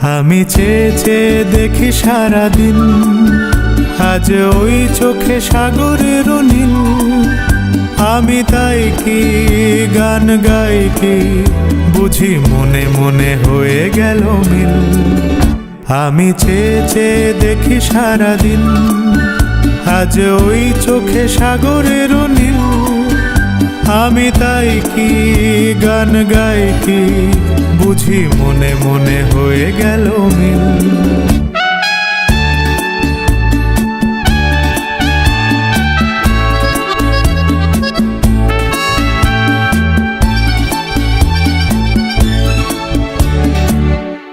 আমি চেয়ে চেয়ে দেখি সারাদিন, আজ ওই চোখে সাগরের নীল আমি তাই কি গান গাই কি, বুঝি মনে মনে হয়ে গেল মিল। আমি চেয়ে চেয়ে দেখি সারাদিন, আজ ওই চোখে সাগরের নীল আমি তাই কি গান গাই কি বুঝি মনে মনে হয়ে গেল মিল।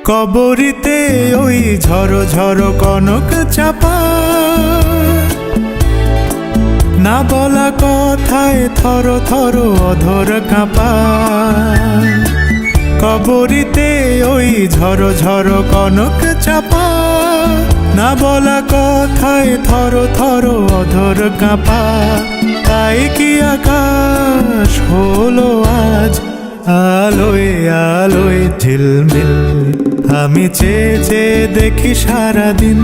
কবরিতে ওই ঝড়ো ঝড়ো কনক চাপা। না বলা কথায় থর থর অধর কাঁপা। কবরিতে ওই ঝড়ো ঝড়ো কনক চাপা। না বলা কথায় থর থর অধর কাঁপা। তাই কি আকাশ হলো আজ? আলোয় আলোয় ঝিলমিল। আমি চেয়ে চেয়ে দেখি সারাদিন।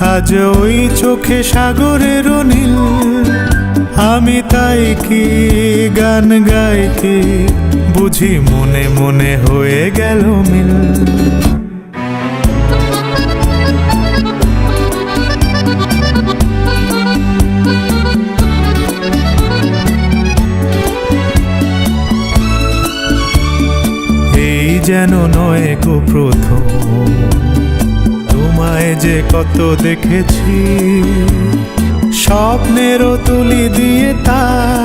আজ ওই চোখে সাগরের নীল। আমি তাই কি গান গাই কি বুঝি মনে মনে হয়ে গেল মিল। যেন নয় গো প্রথম, তোমায় যে কত দেখেছি, স্বপ্নেরও তুলি দিয়ে তাই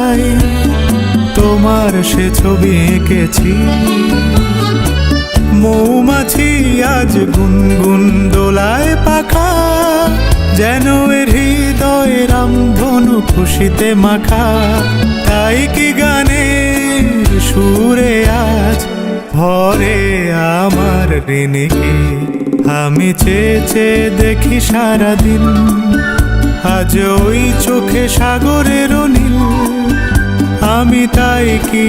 তোমার সে ছবি এঁকেছি। মৌমাছি আজ গুনগুন দোলায় পাখা, যেন এর হৃদয় রামধনু খুশিতে মাখা। তাই কি গানে সুরে আজ ভরে আমার ঋণীকে আমি চেয়ে চেয়ে দেখি সারাদিন, আজ ওই চোখে সাগরের নীল। আমি তাই কি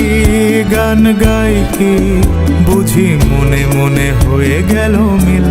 গান গাই কি? বুঝি মনে মনে হয়ে গেল মিল।